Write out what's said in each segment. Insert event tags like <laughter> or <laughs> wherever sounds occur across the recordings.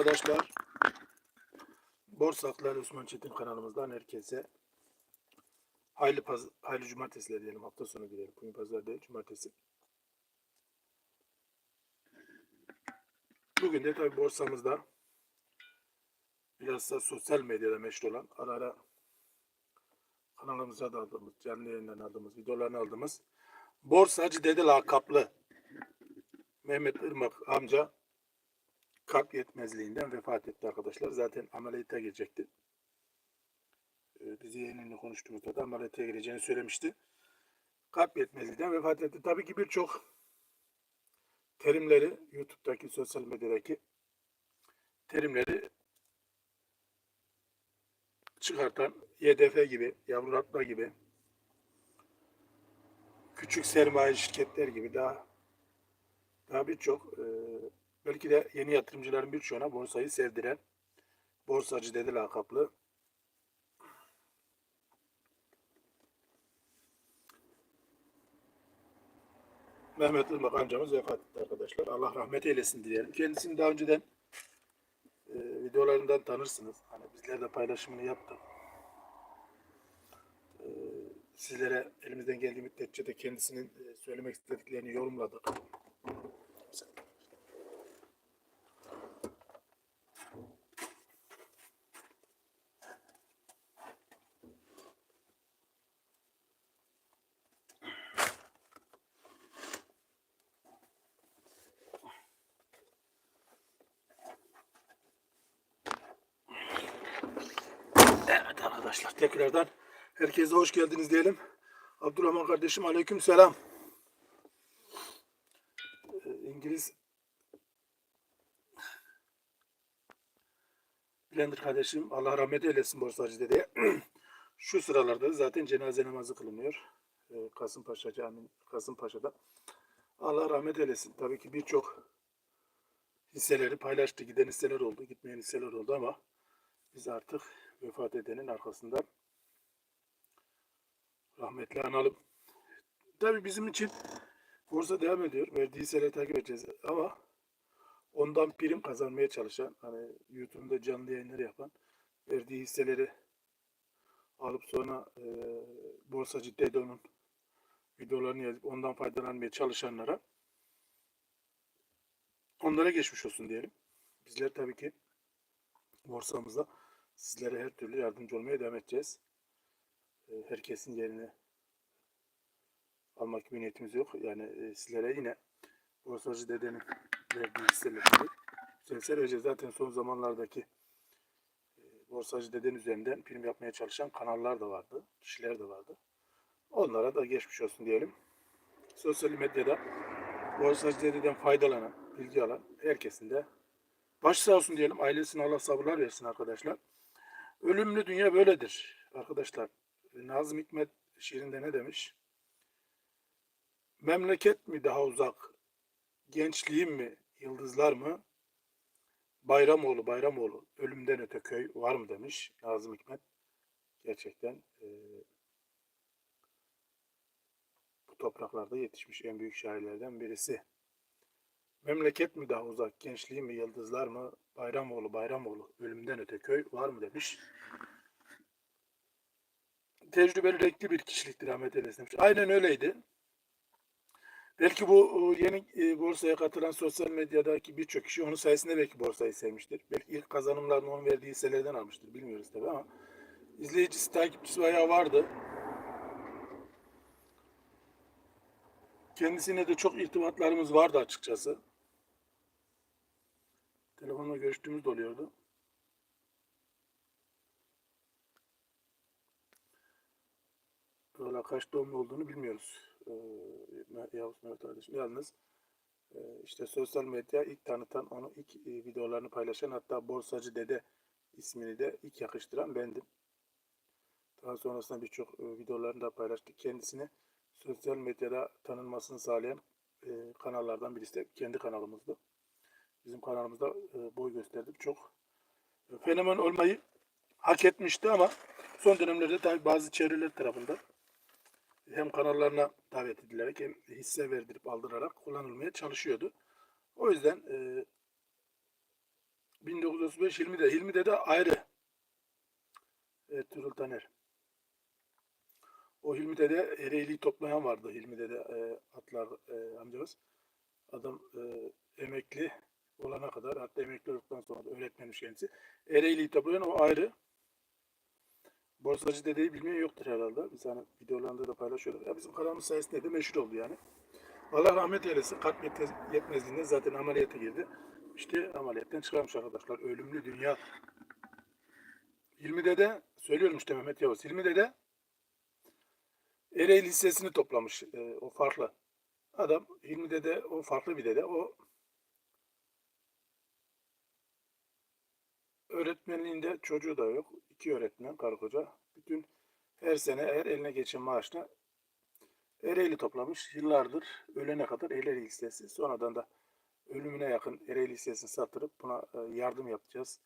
arkadaşlar. Borsa Hakları Osman Çetin kanalımızdan herkese hayırlı, paz hayırlı cumartesiler diyelim. Hafta sonu diyelim. Bugün pazar değil, cumartesi. Bugün de tabi borsamızda biraz da sosyal medyada meşhur olan ara ara kanalımıza da aldığımız, canlı yayından aldığımız, videolarını aldığımız Borsacı Dede lakaplı Mehmet Irmak amca kalp yetmezliğinden vefat etti arkadaşlar. Zaten ameliyata girecekti. Ee, Biz yeğenimle konuştuğumuzda da ameliyata gireceğini söylemişti. Kalp yetmezliğinden vefat etti. Tabii ki birçok terimleri YouTube'daki, sosyal medyadaki terimleri çıkartan YDF gibi, yavrulatma gibi, küçük sermaye şirketler gibi daha daha birçok e, belki de yeni yatırımcıların birçoğuna borsayı sevdiren borsacı dedi lakaplı Mehmet Irmak amcamız vefat etti arkadaşlar. Allah rahmet eylesin diyelim. Kendisini daha önceden e, videolarından tanırsınız. Hani bizler de paylaşımını yaptık. E, sizlere elimizden geldiği müddetçe de kendisinin e, söylemek istediklerini yorumladık. Evet arkadaşlar tekrardan herkese hoş geldiniz diyelim. Abdurrahman kardeşim aleyküm selam. Ee, İngiliz Blender kardeşim Allah rahmet eylesin borsacı dedeye. <clears throat> Şu sıralarda zaten cenaze namazı kılınıyor. Ee, Kasımpaşa Cami Kasımpaşa'da. Allah rahmet eylesin. Tabii ki birçok hisseleri paylaştı. Giden hisseler oldu, gitmeyen hisseler oldu ama biz artık vefat edenin arkasından rahmetli analım. Tabii bizim için borsa devam ediyor. Verdiği hisseleri takip edeceğiz ama ondan prim kazanmaya çalışan, hani YouTube'da canlı yayınlar yapan, verdiği hisseleri alıp sonra e, borsacı Dedo'nun videolarını yazıp ondan faydalanmaya çalışanlara onlara geçmiş olsun diyelim. Bizler tabii ki borsamızda sizlere her türlü yardımcı olmaya devam edeceğiz. E, Herkesin yerini almak gibi niyetimiz yok. Yani e, sizlere yine borsacı dedenin verdiği hisseleri güzel vereceğiz. Zaten son zamanlardaki e, borsacı deden üzerinden film yapmaya çalışan kanallar da vardı. Kişiler de vardı. Onlara da geçmiş olsun diyelim. Sosyal medyada borsacı dededen faydalanan, bilgi alan herkesin de baş sağ olsun diyelim. Ailesine Allah sabırlar versin arkadaşlar. Ölümlü dünya böyledir arkadaşlar. Nazım Hikmet şiirinde ne demiş? Memleket mi daha uzak? Gençliğim mi? Yıldızlar mı? Bayramoğlu, Bayramoğlu. Ölümden öte köy var mı demiş Nazım Hikmet. Gerçekten e, bu topraklarda yetişmiş en büyük şairlerden birisi. Memleket mi daha uzak, gençliğim mi, yıldızlar mı? Bayramoğlu, Bayramoğlu, ölümden öte köy var mı demiş. Tecrübeli renkli bir kişiliktir Ahmet Enes demiş. Aynen öyleydi. Belki bu e, yeni e, borsaya katılan sosyal medyadaki birçok kişi onun sayesinde belki borsayı sevmiştir. Belki ilk kazanımlarını onun verdiği hisselerden almıştır. Bilmiyoruz tabii ama izleyicisi, takipçisi bayağı vardı. Kendisine de çok irtibatlarımız vardı açıkçası. Telefonla görüştüğümüz de oluyordu. Valla kaç doğumlu olduğunu bilmiyoruz. Ee, Yavuz Mehmet kardeşim. Yalnız e, işte sosyal medya ilk tanıtan, onu ilk e, videolarını paylaşan hatta Borsacı Dede ismini de ilk yakıştıran bendim. Daha sonrasında birçok e, videolarını da paylaştık. Kendisini sosyal medyada tanınmasını sağlayan e, kanallardan birisi de kendi kanalımızdı. Bizim kanalımızda e, boy gösterdik. Çok e, fenomen olmayı hak etmişti ama son dönemlerde tabii bazı çevreler tarafından hem kanallarına davet edilerek hem hisse verdirip aldırarak kullanılmaya çalışıyordu. O yüzden e, 1935 Hilmi'de. Hilmi'de de ayrı. Ertuğrul Taner. O Hilmi'de de Ereğli'yi toplayan vardı. Hilmi'de de e, atlar e, amcamız. Adam e, emekli olana kadar hatta emekli olduktan sonra da öğretmenmiş kendisi. Ereğli'yi toplayan o ayrı. Borsacı dedeyi bilmeyen yoktur herhalde. Biz hani videolarında da paylaşıyoruz. Ya bizim kanalımız sayesinde de meşhur oldu yani. Allah rahmet eylesin. Kalp yetmez- yetmezliğinden zaten ameliyata girdi. İşte ameliyattan çıkarmış arkadaşlar. Ölümlü dünya. Hilmi'de de söylüyorum işte Mehmet Yavuz. Hilmi'de de Ereğli Lisesi'ni toplamış. Ee, o farklı. Adam Hilmi'de de o farklı bir dede. O öğretmenliğinde çocuğu da yok. İki öğretmen karı koca. Bütün her sene her eline geçen maaşla Ereğli toplamış. Yıllardır ölene kadar Ereğli Lisesi. Sonradan da ölümüne yakın Ereğli Lisesi'ni sattırıp buna e, yardım yapacağız.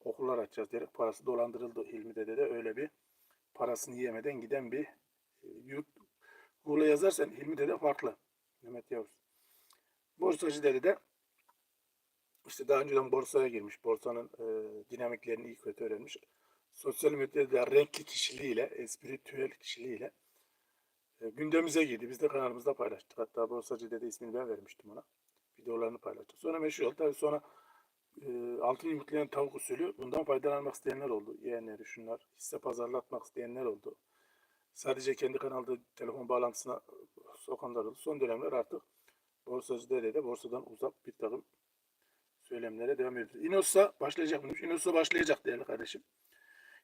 Okullar açacağız diyerek parası dolandırıldı Hilmi Dede de öyle bir parasını yemeden giden bir e, yurt. Google'a yazarsan Hilmi Dede farklı. Mehmet Yavuz. Borsacı Dede de işte daha önceden borsaya girmiş. Borsanın e, dinamiklerini iyi kötü öğrenmiş. Sosyal medyada renkli kişiliğiyle, espritüel kişiliğiyle e, gündemimize girdi. Biz de kanalımızda paylaştık. Hatta Borsacı Dede ismini ben vermiştim ona. Videolarını paylaştık. Sonra meşhur oldu. Tabii sonra e, altın yumurtlayan tavuk usulü bundan faydalanmak isteyenler oldu. Yeğenleri şunlar. Hisse pazarlatmak isteyenler oldu. Sadece kendi kanalda telefon bağlantısına sokanlar oldu. Son dönemler artık Borsacı Dede de borsadan uzak bir takım söylemlere devam ediyor. İnossa başlayacak mıymış? İnossa başlayacak değerli kardeşim.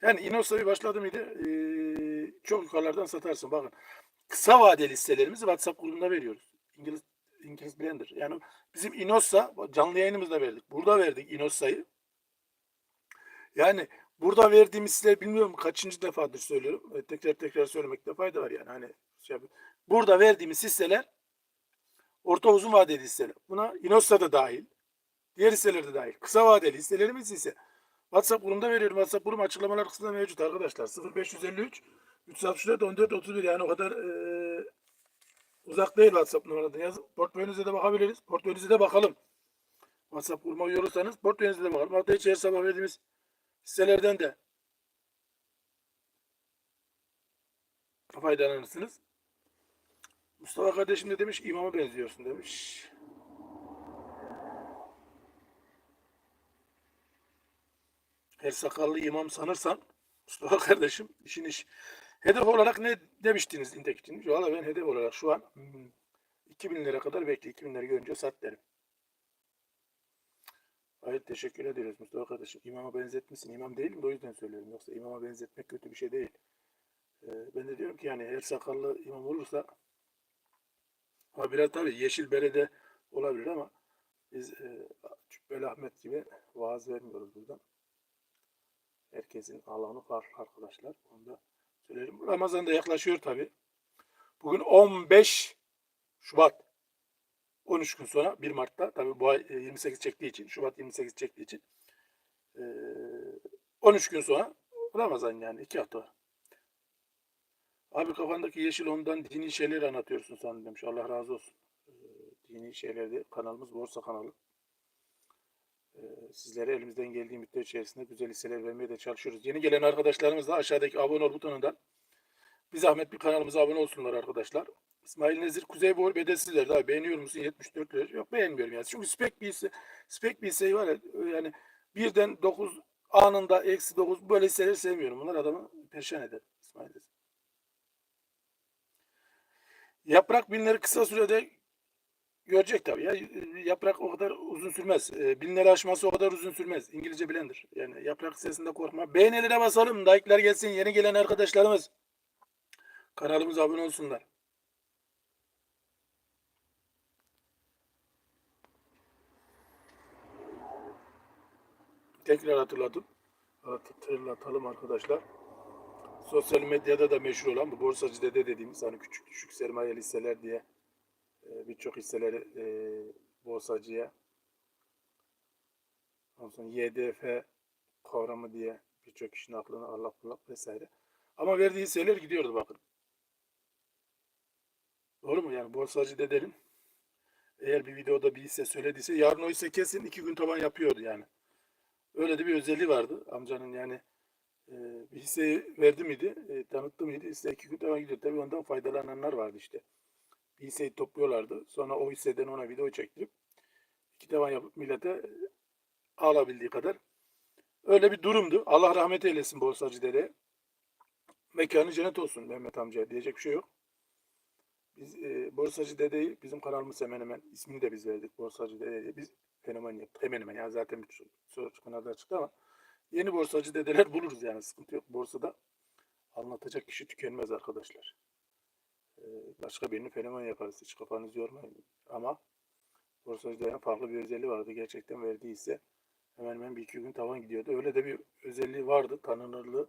Yani İnossa bir başladı mıydı? Ee, çok yukarılardan satarsın. Bakın kısa vadeli hisselerimizi WhatsApp grubunda veriyoruz. İngiliz İngiliz Blender. Yani bizim Inossa canlı yayınımızda verdik. Burada verdik Inossa'yı. Yani burada verdiğimiz hisseler bilmiyorum kaçıncı defadır söylüyorum. E, tekrar tekrar söylemekte fayda var yani. Hani şey burada verdiğimiz hisseler orta uzun vadeli hisseler. Buna Inossa da dahil. Diğer hisseler de dahil. Kısa vadeli hisselerimiz ise WhatsApp grubunda veriyorum. WhatsApp grubum açıklamalar kısmında mevcut arkadaşlar. 0553 364 14 31 yani o kadar eee, uzak değil WhatsApp numaradan yazın. Portföyünüze de bakabiliriz. Portföyünüze de bakalım. WhatsApp grubuma üye olursanız portföyünüze de bakalım. Hatta içeri sabah verdiğimiz hisselerden de faydalanırsınız. Mustafa kardeşim de demiş imama benziyorsun demiş. Her sakallı imam sanırsan Mustafa kardeşim işin iş. Hedef olarak ne demiştiniz indek için? Valla ben hedef olarak şu an hmm, 2000 lira kadar bekle. 2000 lira görünce sat derim. Hayır teşekkür ederiz Mustafa kardeşim. İmama benzetmişsin. İmam değilim de o yüzden söylüyorum. Yoksa imama benzetmek kötü bir şey değil. Ee, ben de diyorum ki yani her sakallı imam olursa ama biraz tabii yeşil berede olabilir ama biz e, Cübbeli Ahmet gibi vaaz vermiyoruz buradan. Herkesin alanı farklı arkadaşlar. Onu da söyleyelim. Ramazan da yaklaşıyor tabi. Bugün 15 Şubat. 13 gün sonra 1 Mart'ta tabi bu ay e, 28 çektiği için Şubat 28 çektiği için e, 13 gün sonra Ramazan yani 2 hafta. Abi kafandaki yeşil ondan dini şeyler anlatıyorsun sanırım demiş. Allah razı olsun. E, dini şeylerde kanalımız Borsa kanalı. Ee, sizlere elimizden geldiği müddet içerisinde güzel hisseler vermeye de çalışıyoruz. Yeni gelen arkadaşlarımız da aşağıdaki abone ol butonundan bir zahmet bir kanalımıza abone olsunlar arkadaşlar. İsmail Nezir Kuzey Boğul bedelsizler daha beğeniyor musun 74 lira? Yok beğenmiyorum yani. Çünkü spek bir hisse, spek bir hisse var ya yani birden 9 anında eksi 9 böyle hisseleri sevmiyorum. Bunlar adamı perişan eder İsmail Nezir. Yaprak binleri kısa sürede Görecek tabii ya. Yaprak o kadar uzun sürmez. E, binleri aşması o kadar uzun sürmez. İngilizce bilendir. Yani yaprak sesinde korkma. Beğenilere basalım. Like'lar gelsin. Yeni gelen arkadaşlarımız. Kanalımıza abone olsunlar. Tekrar hatırladım. Hatırlatalım arkadaşlar. Sosyal medyada da meşhur olan bu borsacı dede dediğimiz hani küçük düşük sermayeli hisseler diye e, birçok hisseleri e, borsacıya ondan sonra YDF kavramı diye birçok kişinin aklına allak bullak vesaire. Ama verdiği hisseler gidiyordu bakın. Doğru mu? Yani borsacı dedenin eğer bir videoda bir hisse söylediyse yarın o hisse kesin iki gün taban yapıyordu yani. Öyle de bir özelliği vardı amcanın yani e, bir hisseyi verdi miydi, e, tanıttı mıydı hisse iki gün devam gidiyor. Tabii ondan faydalananlar vardı işte. Bir topluyorlardı. Sonra o hisseden ona video çektirip iki devam yapıp millete alabildiği kadar. Öyle bir durumdu. Allah rahmet eylesin borsacı dede. Mekanı cennet olsun Mehmet amca diyecek bir şey yok. Biz e, borsacı dedeyi bizim kanalımız hemen hemen ismini de biz verdik borsacı dede. Biz fenomen yaptık. Hemen hemen yani zaten bir soru kanalda çıktı ama yeni borsacı dedeler buluruz yani sıkıntı yok. Borsada anlatacak kişi tükenmez arkadaşlar. E, başka birini fenomen yaparız. Hiç kafanızı yormayın. Ama borsacı dedenin farklı bir özelliği vardı. Gerçekten verdiyse hemen hemen bir iki gün tavan gidiyordu. Öyle de bir özelliği vardı. Tanınırlığı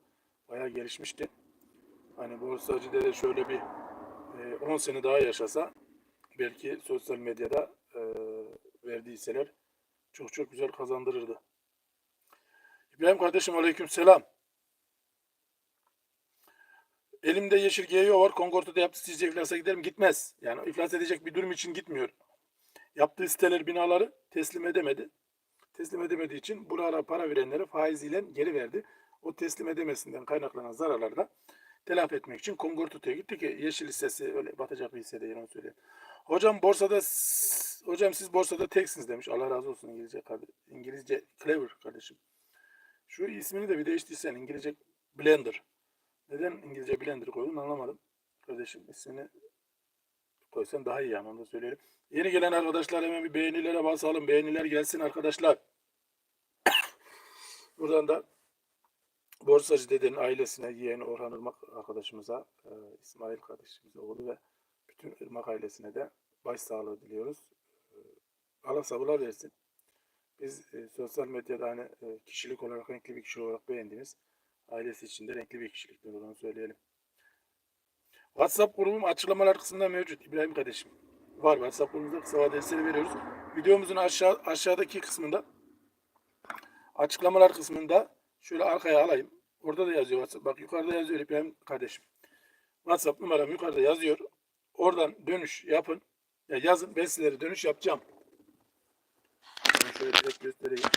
bayağı gelişmişti. Hani borsacı dede şöyle bir e, 10 sene daha yaşasa belki sosyal medyada e, verdiği çok çok güzel kazandırırdı. İbrahim kardeşim aleyküm selam. Elimde yeşil GEO var. Kongorta'da yaptı. Sizce iflasa gider mi? Gitmez. Yani iflas edecek bir durum için gitmiyor. Yaptığı siteler binaları teslim edemedi. Teslim edemediği için buralara para verenlere faiziyle geri verdi. O teslim edemesinden kaynaklanan zararları da telafi etmek için Kongortu'ya gitti ki yeşil hissesi öyle batacak bir hisse değil onu söyleyeyim. Hocam borsada hocam siz borsada teksiniz demiş. Allah razı olsun İngilizce. İngilizce clever kardeşim. Şu ismini de bir değiştirsen İngilizce Blender. Neden İngilizce Blender koydun anlamadım. Kardeşim ismini koysan daha iyi yani onu da söyleyelim. Yeni gelen arkadaşlar hemen bir beğenilere basalım. Beğeniler gelsin arkadaşlar. <coughs> Buradan da Borsacı dedenin ailesine, yeğeni Orhan Irmak arkadaşımıza, e, İsmail kardeşimize, oğlu ve bütün Irmak ailesine de başsağlığı diliyoruz. E, Allah sabırlar versin. Biz e, sosyal medyada hani kişilik olarak renkli bir kişi olarak beğendiğimiz ailesi için de renkli bir kişiliktir onu söyleyelim. WhatsApp grubum açıklamalar kısmında mevcut İbrahim kardeşim. Var WhatsApp grubumuzda kısa vadeli veriyoruz. Videomuzun aşağı aşağıdaki kısmında açıklamalar kısmında şöyle arkaya alayım. Orada da yazıyor WhatsApp. Bak yukarıda yazıyor İbrahim kardeşim. WhatsApp numaram yukarıda yazıyor. Oradan dönüş yapın. Ya yazın ben sizlere dönüş yapacağım. Ben şöyle direkt göstereyim.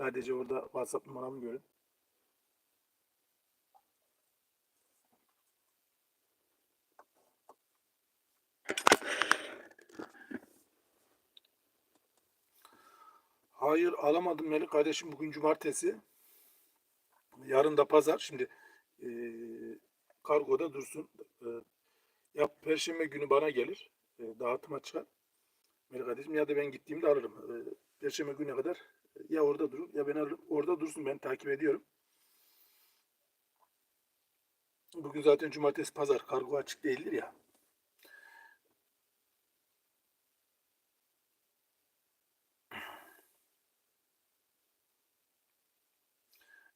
Sadece orada WhatsApp numaramı görün. Hayır alamadım Melik kardeşim bugün cumartesi. Yarın da pazar. Şimdi e, kargoda dursun. E, ya perşembe günü bana gelir. E, dağıtıma çıkar. Melik kardeşim ya da ben gittiğimde alırım. E, perşembe güne kadar ya orada durur ya ben. Orada dursun ben takip ediyorum. Bugün zaten cumartesi pazar kargo açık değildir ya.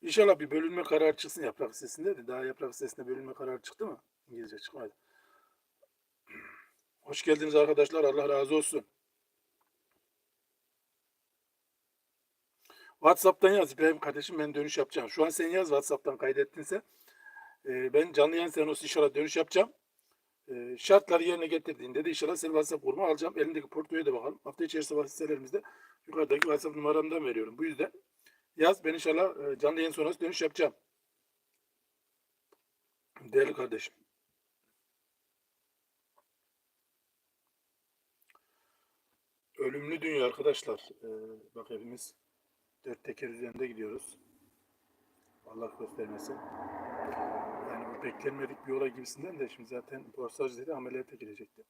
İnşallah bir bölünme kararı çıksın yaprak listesinde de. Daha yaprak listesinde bölünme kararı çıktı mı? İngilizce çıkmadı. Hoş geldiniz arkadaşlar. Allah razı olsun. WhatsApp'tan yaz İbrahim kardeşim ben dönüş yapacağım. Şu an sen yaz WhatsApp'tan kaydettinse. Ee, ben canlı yayın seanosu inşallah dönüş yapacağım. Ee, şartları yerine getirdiğinde de inşallah seni WhatsApp grubu alacağım. Elimdeki portföye de bakalım. Hafta içerisinde vasitelerimizde yukarıdaki WhatsApp numaramdan veriyorum. Bu yüzden Yaz ben inşallah e, canlı yayın sonrası dönüş yapacağım. Değerli kardeşim. Ölümlü dünya arkadaşlar. Ee, bak hepimiz dört teker üzerinde gidiyoruz. Allah göstermesin. Yani bu beklenmedik bir olay gibisinden de şimdi zaten borsacı dedi ameliyata girecekti.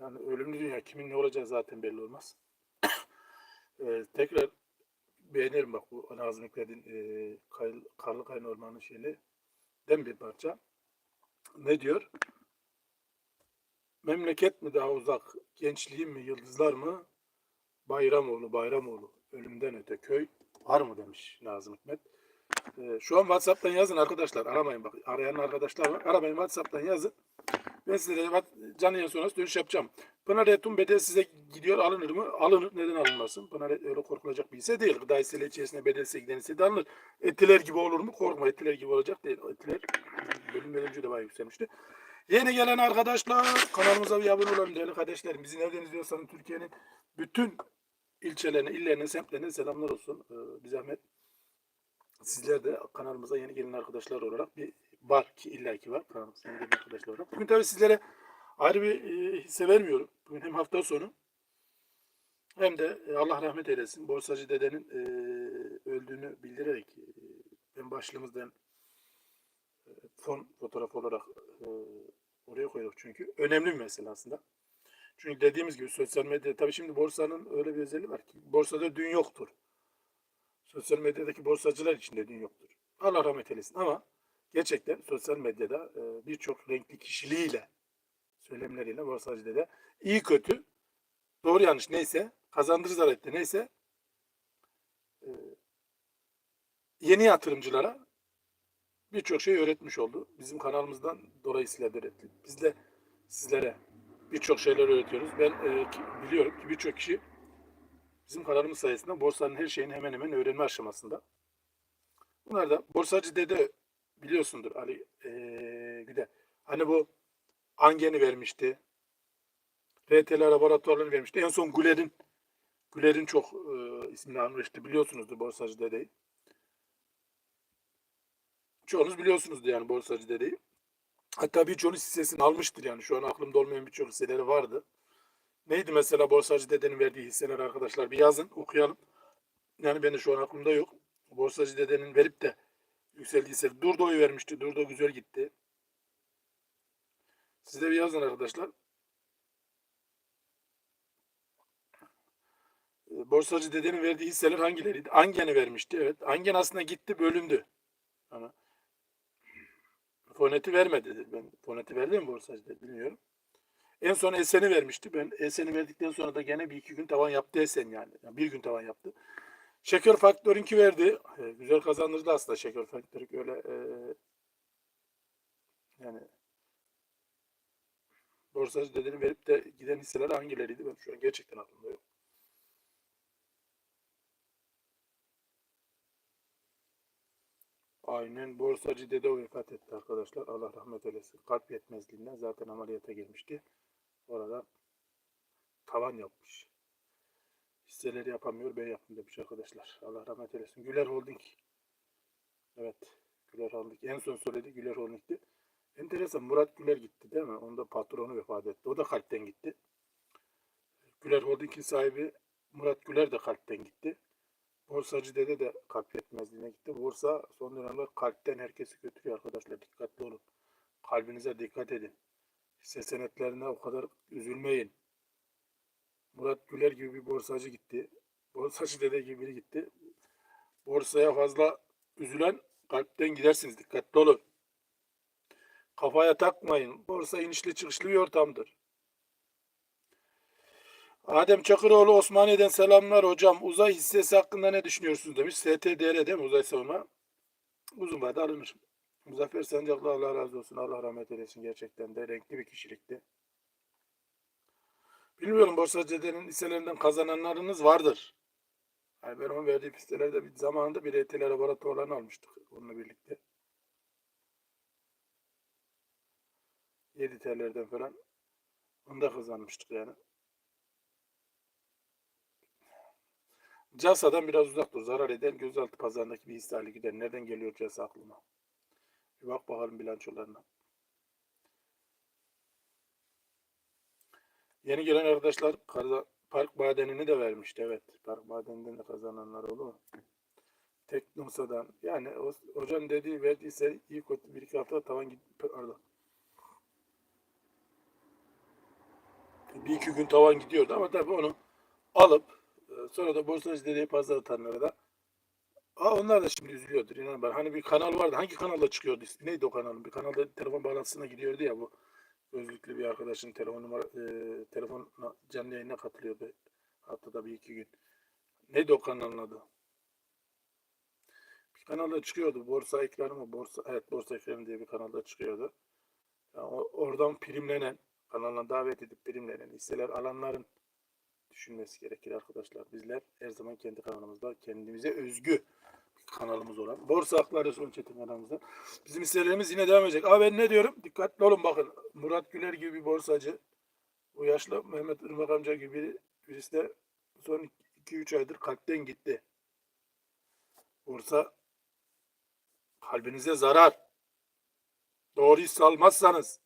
Yani ölümlü dünya kimin ne olacağı zaten belli olmaz. <coughs> ee, tekrar beğenirim bak bu Nazım Hikmet'in e, Karlı Kayın Ormanı şeyini den bir parça. Ne diyor? Memleket mi daha uzak, gençliğim mi, yıldızlar mı? Bayramoğlu, Bayramoğlu, ölümden öte köy var mı demiş Nazım Hikmet. E, şu an WhatsApp'tan yazın arkadaşlar. Aramayın bak. Arayan arkadaşlar var. Aramayın WhatsApp'tan yazın. Ben size canlı yayın sonrası dönüş yapacağım. Pınar Etum bedel size gidiyor alınır mı? Alınır. Neden alınmasın? Pınar Et öyle korkulacak bir hisse değil. Gıda hisseleri içerisinde bedelse giden hisse de alınır. Etiler gibi olur mu? Korkma etiler gibi olacak değil. Etiler bölüm önce de bayağı yükselmişti. Yeni gelen arkadaşlar kanalımıza bir abone olun değerli kardeşlerim. Bizi nereden izliyorsanız Türkiye'nin bütün ilçelerine, illerine, semtlerine selamlar olsun. Ee, bir zahmet sizler de kanalımıza yeni gelen arkadaşlar olarak bir var ki illaki var kanalımıza yeni gelen arkadaşlar olarak. Bugün tabii sizlere ayrı bir e, hisse vermiyorum. Bugün hem hafta sonu hem de e, Allah rahmet eylesin borsacı dedenin e, öldüğünü bildirerek e, ben başlığımızdan e, fon fotoğrafı olarak e, oraya koyduk çünkü önemli bir mesele aslında. Çünkü dediğimiz gibi sosyal medya tabii şimdi borsanın öyle bir özelliği var ki borsada dün yoktur. Sosyal medyadaki borsacılar için de dün yoktur. Allah rahmet eylesin ama gerçekten sosyal medyada e, birçok renkli kişiliğiyle söylemleriyle borsacı dede iyi kötü doğru yanlış neyse kazandırır zarar neyse e, yeni yatırımcılara birçok şey öğretmiş oldu. Bizim kanalımızdan dolayısıyla öğretti. Biz de sizlere birçok şeyler öğretiyoruz. Ben e, biliyorum ki birçok kişi bizim kanalımız sayesinde borsanın her şeyini hemen hemen öğrenme aşamasında. Bunlar da borsacı dede biliyorsundur Ali e, Güde. Hani bu Angen'i vermişti. RTL laboratuvarlarını vermişti. En son Güler'in Güler'in çok e, ismini almıştı. Biliyorsunuzdur borsacı dedeyi. Çoğunuz biliyorsunuzdur yani borsacı dedeyi. Hatta birçoğunuz hissesini almıştır yani. Şu an aklımda olmayan birçok hisseleri vardı. Neydi mesela borsacı dedenin verdiği hisseler arkadaşlar? Bir yazın okuyalım. Yani benim şu an aklımda yok. Borsacı dedenin verip de yükseldiği hisse. Durdo'yu vermişti. Durdo güzel gitti. Siz de bir yazın arkadaşlar. E, Borsacı dedenin verdiği hisseler hangileriydi? Angen'i vermişti. Evet. Angen aslında gitti bölündü. Ama Foneti vermedi. dedi. Ben foneti verdi mi borsacı dedi bilmiyorum. En son Esen'i vermişti. Ben Esen'i verdikten sonra da gene bir iki gün tavan yaptı Esen yani. yani bir gün tavan yaptı. Şeker Faktör'ünki verdi. E, güzel kazandırdı aslında Şeker Faktör'ü öyle e, yani borsacı dedenin verip de giden hisseler hangileriydi? Ben şu an gerçekten aklımda yok. Aynen borsacı dede vefat etti arkadaşlar. Allah rahmet eylesin. Kalp yetmezliğinden zaten ameliyata girmişti. Orada tavan yapmış. Hisseleri yapamıyor ben yaptım demiş arkadaşlar. Allah rahmet eylesin. Güler Holding. Evet. Güler Holding. En son söyledi Güler Holding'ti. Enteresan Murat Güler gitti değil mi? Onda patronu vefat etti. O da kalpten gitti. Güler Holding'in sahibi Murat Güler de kalpten gitti. Borsacı dede de kalp yetmezliğine gitti. Borsa son dönemler kalpten herkesi götürüyor arkadaşlar. Dikkatli olun. Kalbinize dikkat edin. Hisse senetlerine o kadar üzülmeyin. Murat Güler gibi bir borsacı gitti. Borsacı dede gibi biri gitti. Borsaya fazla üzülen kalpten gidersiniz. Dikkatli olun. Kafaya takmayın. Borsa inişli çıkışlı bir ortamdır. Adem Çakıroğlu Osmaniye'den selamlar hocam. Uzay hissesi hakkında ne düşünüyorsunuz demiş. STDR değil mi uzay savunma? Uzun vade alınır. Muzaffer Sancaklı Allah razı olsun. Allah rahmet eylesin gerçekten de renkli bir kişilikti. Bilmiyorum Borsa Cede'nin hisselerinden kazananlarınız vardır. Yani ben onun verdiği hisselerde bir zamanında bir ETL laboratuvarlarını almıştık onunla birlikte. 7 TL'lerden falan. Onu da kazanmıştık yani. Casa'dan biraz uzak dur. Zarar eden gözaltı pazarındaki bir hisse hali gider. Nereden geliyor Casa aklıma? Bir bak bakalım bilançolarına. Yeni gelen arkadaşlar Park Madenini de vermişti. Evet. Park Madeni'nden de kazananlar oldu? Teknosa'dan. Yani o, hocanın dediği verdiyse iyi kötü bir iki hafta tavan gitti. Pardon. Bir iki gün tavan gidiyordu ama tabii onu alıp sonra da borsacı dediği pazar atanlara da Aa, onlar da şimdi üzülüyordur inanın bana. Hani bir kanal vardı. Hangi kanalda çıkıyordu? Neydi o kanalın? Bir kanalda telefon bağlantısına gidiyordu ya bu. Gözlüklü bir arkadaşın telefon numara e, telefon canlı yayına katılıyordu. Haftada bir iki gün. Neydi o kanalın adı? Bir kanalda çıkıyordu. Borsa ekranı mı? Borsa, evet Borsa ekranı diye bir kanalda çıkıyordu. Yani oradan primlenen, kanalına davet edip primlenen hisseler alanların düşünmesi gerekir arkadaşlar. Bizler her zaman kendi kanalımızda kendimize özgü kanalımız olan. Borsa Hakları Son Çetin kanalımızda. Bizim hisselerimiz yine devam edecek. Ama ben ne diyorum? Dikkatli olun bakın. Murat Güler gibi bir borsacı. Bu yaşlı Mehmet Irmak amca gibi birisi de son 2-3 aydır kalpten gitti. Borsa kalbinize zarar. Doğru his almazsanız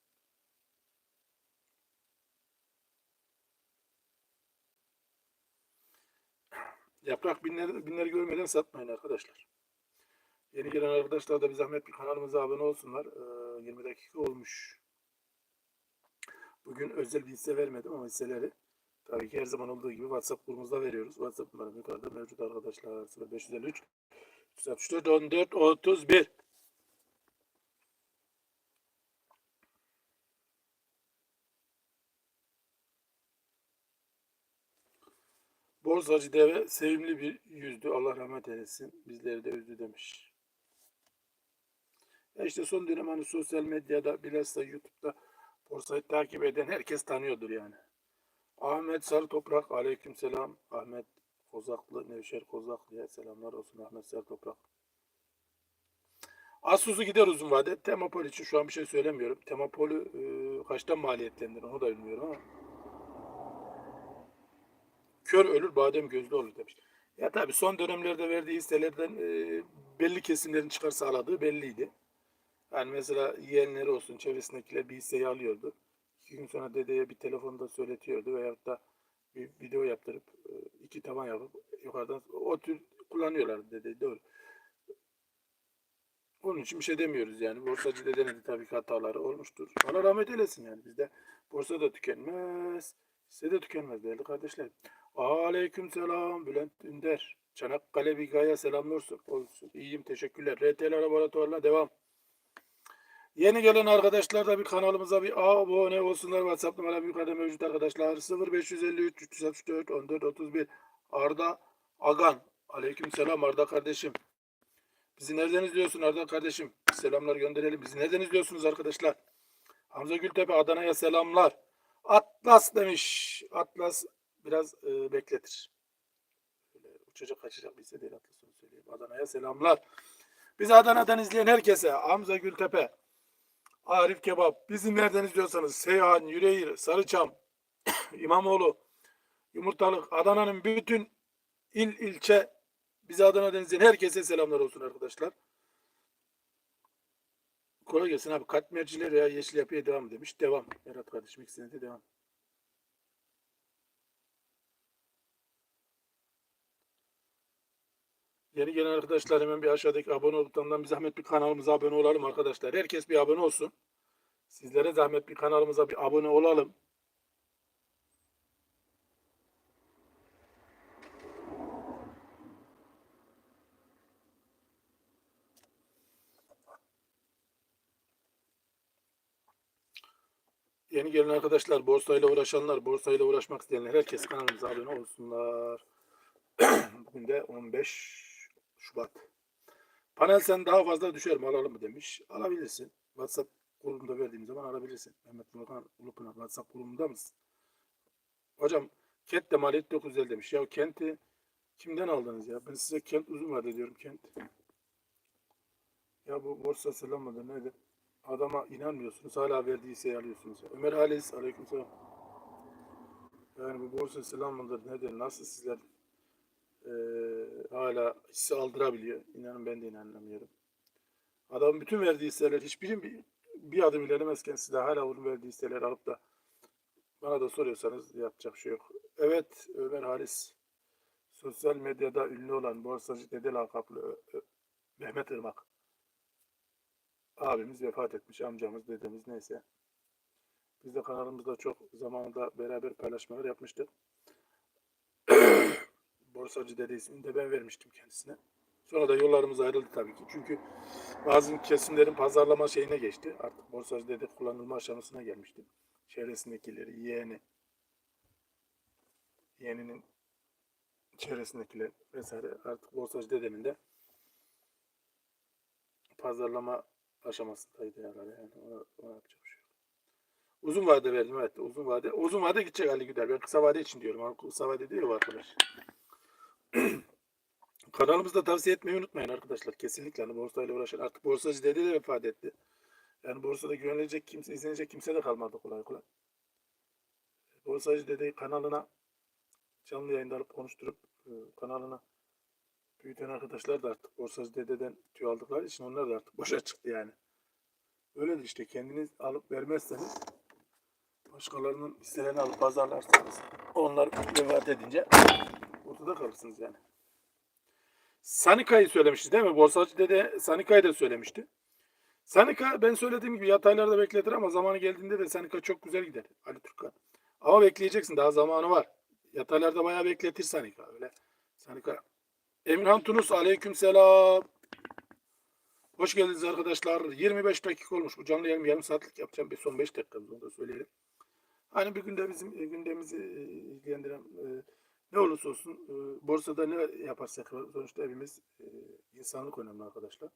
Yaprak binleri, binleri görmeden satmayın arkadaşlar. Yeni gelen arkadaşlar da bir zahmet bir kanalımıza abone olsunlar. Ee, 20 dakika olmuş. Bugün özel bir hisse vermedim ama hisseleri tabii ki her zaman olduğu gibi WhatsApp grubumuzda veriyoruz. WhatsApp numaram yukarıda mevcut arkadaşlar. 0553 364 14 31 Borsacı deve sevimli bir yüzdü. Allah rahmet eylesin. Bizleri de üzdü demiş. Ya işte son dönem hani sosyal medyada bilhassa YouTube'da borsayı takip eden herkes tanıyordur yani. Ahmet Sarı Toprak aleyküm selam. Ahmet Kozaklı, Nevşehir Kozaklı'ya selamlar olsun Ahmet Sarı Toprak. Asus'u gider uzun vade. Temapol için şu an bir şey söylemiyorum. Temapol'ü e, kaçtan maliyetlendir onu da bilmiyorum ama. Kör ölür badem gözlü olur demiş. Ya tabii son dönemlerde verdiği hisselerden e, belli kesimlerin çıkar sağladığı belliydi. Yani mesela yeğenleri olsun çevresindekiler bir hisseyi alıyordu. İki gün sonra dedeye bir telefonda söyletiyordu veyahut da bir video yaptırıp e, iki taban yapıp yukarıdan o tür kullanıyorlar dedi. Doğru. Onun için bir şey demiyoruz yani. Borsacı dedenin de tabii ki hataları olmuştur. Allah rahmet eylesin yani. Bizde borsa da tükenmez. Hisse de tükenmez değerli kardeşlerim. Aleyküm selam Bülent Ünder. Çanakkale Bigaya selamlar olsun. İyiyim teşekkürler. RTL Laboratuvarına devam. Yeni gelen arkadaşlar da bir kanalımıza bir abone olsunlar. WhatsApp numaram yukarıda mevcut arkadaşlar. 0553 364 14 31 Arda Agan. Aleyküm selam Arda kardeşim. Bizi nereden izliyorsun Arda kardeşim? Selamlar gönderelim. Bizi nereden izliyorsunuz arkadaşlar? Hamza Gültepe Adana'ya selamlar. Atlas demiş. Atlas biraz e, bekletir. Böyle uçacak kaçacak bir hisse değil Atlas onu söyleyeyim. Adana'ya selamlar. Bizi Adana'dan izleyen herkese Hamza Gültepe, Arif Kebap, bizi nereden izliyorsanız Seyhan, Yüreğir, Sarıçam, <coughs> İmamoğlu, Yumurtalık, Adana'nın bütün il ilçe bizi Adana'dan izleyen herkese selamlar olsun arkadaşlar. Kolay gelsin abi. Katmerciler ya yeşil yapıya devam demiş. Devam. Berat kardeşim ikisine de devam. Yeni gelen arkadaşlar hemen bir aşağıdaki abone ol butonundan bir zahmet bir kanalımıza abone olalım arkadaşlar. Herkes bir abone olsun. Sizlere zahmet bir kanalımıza bir abone olalım. Yeni gelen arkadaşlar, borsayla uğraşanlar, borsayla uğraşmak isteyenler herkes kanalımıza abone olsunlar. <clears throat> Bugün de 15 Şubat. Panel sen daha fazla düşer mi alalım mı demiş. Alabilirsin. WhatsApp grubunda verdiğim zaman alabilirsin. Mehmet Nurhan Ulupınar WhatsApp grubunda mısın? Hocam kent de maliyet 950 demiş. Ya kenti kimden aldınız ya? Ben size kent uzun vade diyorum kent. Ya bu borsa selam mıdır nedir? Adama inanmıyorsunuz. Hala verdiği şeyi alıyorsunuz. Ömer Halis aleykümselam. Yani bu borsa selam mıdır nedir? Nasıl sizler eee, hala hisse aldırabiliyor? İnanın ben de inanamıyorum. Adam bütün verdiği hisseler hiçbiri bir, bir adım ilerlemezken size hala onun verdiği hisseleri alıp da bana da soruyorsanız yapacak şey yok. Evet Ömer Halis sosyal medyada ünlü olan borsacı dede lakaplı Mehmet Irmak abimiz vefat etmiş. Amcamız, dedemiz neyse. Biz de kanalımızda çok zamanında beraber paylaşmalar yapmıştık. Borsacı dede ismini de ben vermiştim kendisine. Sonra da yollarımız ayrıldı tabii ki. Çünkü bazı kesimlerin pazarlama şeyine geçti. Artık borsacı dede kullanılma aşamasına gelmişti. Çevresindekileri, yeğeni, yeğeninin çevresindekiler vesaire artık borsacı dedemin de pazarlama aşamasındaydı herhalde. Yani ona, ona yapacak bir şey yok. Uzun vade verdim evet. Uzun vade. Uzun vade gidecek Ali Güder. Ben kısa vade için diyorum. Kısa vade diyor arkadaş. <clears throat> Kanalımızda tavsiye etmeyi unutmayın arkadaşlar. Kesinlikle hani borsayla uğraşan artık borsacı dede de vefat etti. Yani borsada güvenilecek kimse, izlenecek kimse de kalmadı kolay kolay. Borsacı dede kanalına canlı yayında alıp konuşturup e, kanalına büyüten arkadaşlar da artık borsacı dededen tüy aldıkları için onlar da artık boşa çıktı yani. Öyledir işte kendiniz alıp vermezseniz başkalarının hisselerini alıp pazarlarsanız onlar vefat edince ortada kalırsınız yani. Sanika'yı söylemişti değil mi? Borsacı dede Sanika'yı da söylemişti. Sanika ben söylediğim gibi yataylarda bekletir ama zamanı geldiğinde de Sanika çok güzel gider Ali Türkkan. Ama bekleyeceksin daha zamanı var. Yataylarda bayağı bekletir Sanika öyle. Sanika. Emirhan Tunus aleyküm selam. Hoş geldiniz arkadaşlar. 25 dakika olmuş. Bu canlı yayın yarım saatlik yapacağım. Bir son 5 dakika onu da söyleyelim. Hani bir günde bizim e, gündemimizi e, ilgilendiren e, ne olursa olsun e, borsada ne yaparsak sonuçta hepimiz e, insanlık önemli arkadaşlar.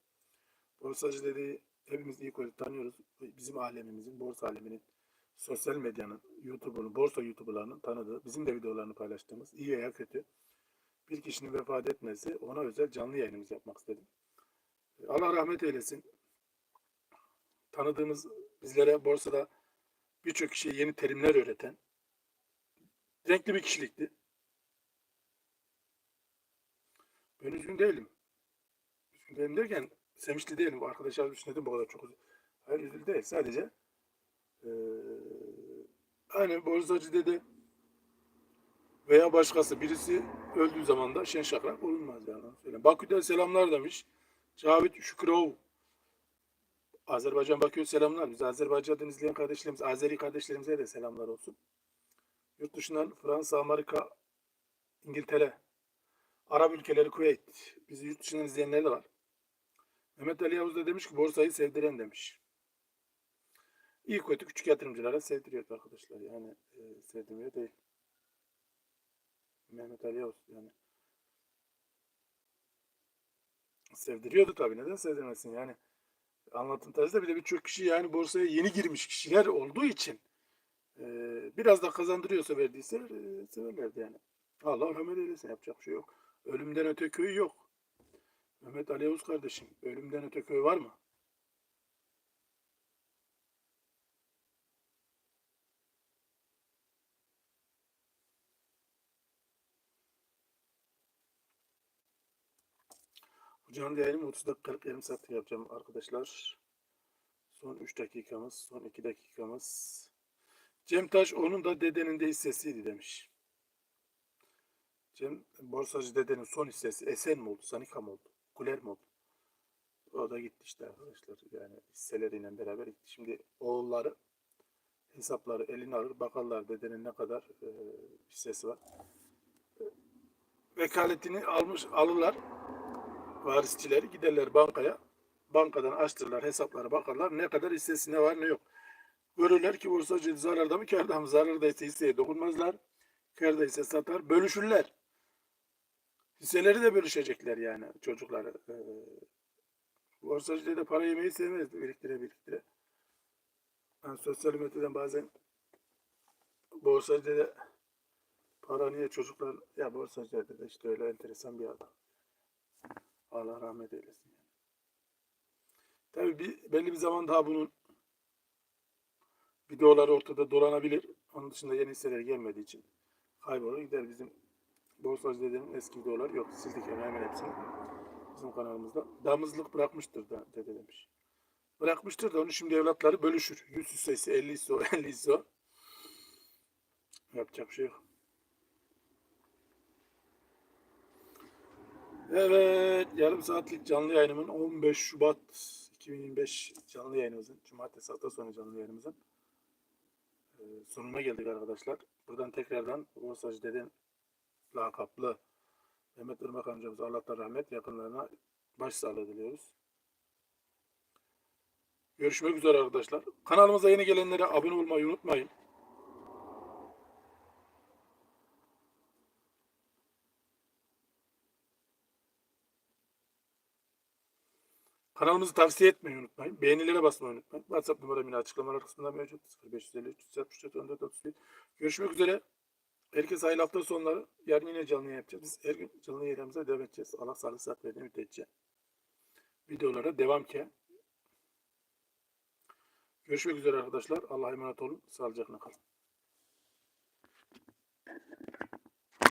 Borsacı dediği hepimiz iyi kötü tanıyoruz. Bizim alemimizin, borsa aleminin, sosyal medyanın, YouTube'un, borsa YouTuber'larının tanıdığı, bizim de videolarını paylaştığımız iyi veya kötü bir kişinin vefat etmesi ona özel canlı yayınımız yapmak istedim. Allah rahmet eylesin. Tanıdığımız bizlere borsada birçok kişiye yeni terimler öğreten renkli bir kişilikti. Ben üzgün değilim. Üzgün değilim derken sevinçli değilim. Bu arkadaş yazmış neden bu kadar çok. Hayır üzüldü değil. Sadece eee hani borsacı dedi veya başkası birisi öldüğü zaman da şen şakrak olunmaz yani. söyleyeyim. Bakü'den selamlar demiş. Cavit Şükrov. Azerbaycan Bakü'ye selamlar. Biz Azerbaycan'dan izleyen kardeşlerimiz, Azeri kardeşlerimize de selamlar olsun. Yurt dışından Fransa, Amerika, İngiltere, Arap ülkeleri, Kuveyt. Bizi yurt dışından izleyenler de var. Mehmet Ali Yavuz da demiş ki borsayı sevdiren demiş. İyi kötü küçük yatırımcılara sevdiriyor arkadaşlar. Yani e, sevdirmiyor değil. Mehmet Ali Yavuz yani. Sevdiriyordu tabii. Neden sevdirmesin yani. Anlatım tarzı bir de birçok kişi yani borsaya yeni girmiş kişiler olduğu için e, biraz da kazandırıyorsa verdiyse e, severlerdi yani. Allah rahmet eylesin yapacak bir şey yok. Ölümden öte köy yok. Mehmet Ali Yavuz kardeşim ölümden öte köy var mı? Canlı yayını 30 dakika 40 yarım saat yapacağım arkadaşlar. Son 3 dakikamız, son 2 dakikamız. Cem Taş onun da dedenin de hissesiydi demiş. Cem borsacı dedenin son hissesi Esen mi oldu, Sanika mı oldu, Kuler mi oldu? O da gitti işte arkadaşlar. Yani hisseleriyle beraber gitti. Şimdi oğulları hesapları eline alır, bakarlar dedenin ne kadar e, hissesi var. Vekaletini almış alırlar varisçileri giderler bankaya. Bankadan açtırırlar hesaplara bakarlar ne kadar hissesi ne var ne yok. Görürler ki borsacı zararda mı kârda mı zarardaysa hisseye dokunmazlar. Kârda ise satar bölüşürler. Hisseleri de bölüşecekler yani çocuklar. Ee, borsacı da para yemeyi sevmez biriktire biriktire. Ben sosyal medyadan bazen borsacı da para niye çocuklar ya borsacı da işte öyle enteresan bir adam. Allah rahmet eylesin. Yani. Tabii bir, belli bir zaman daha bunun videoları ortada dolanabilir. Onun dışında yeni hisseler gelmediği için kaybolur gider bizim borsacı dedenin eski videolar yok. Sildik yani hemen hepsini bizim kanalımızda. Damızlık bırakmıştır da dede demiş. Bırakmıştır da onu şimdi evlatları bölüşür. 100 hissesi 50 hisse o <laughs> 50 hisse. Yapacak bir şey yok. Evet, yarım saatlik canlı yayınımın 15 Şubat 2025 canlı yayınımızın, cumartesi hafta sonu canlı yayınımızın sonuna geldik arkadaşlar. Buradan tekrardan Borsacı Deden lakaplı Mehmet Irmak amcamıza Allah'tan rahmet, yakınlarına başsağlığı diliyoruz. Görüşmek üzere arkadaşlar. Kanalımıza yeni gelenlere abone olmayı unutmayın. Kanalımızı tavsiye etmeyi unutmayın. Beğenilere basmayı unutmayın. WhatsApp numaram yine açıklamalar kısmında mevcut. 0553 364 14 31. Görüşmek üzere. Herkese hayırlı hafta sonları. Yarın yine canlı yayın yapacağız. Biz her gün canlı yayınlarımıza devam edeceğiz. Allah sağlık sıhhat verdiği müddetçe. Videolara devam ki. Görüşmek üzere arkadaşlar. Allah'a emanet olun. Sağlıcakla kalın.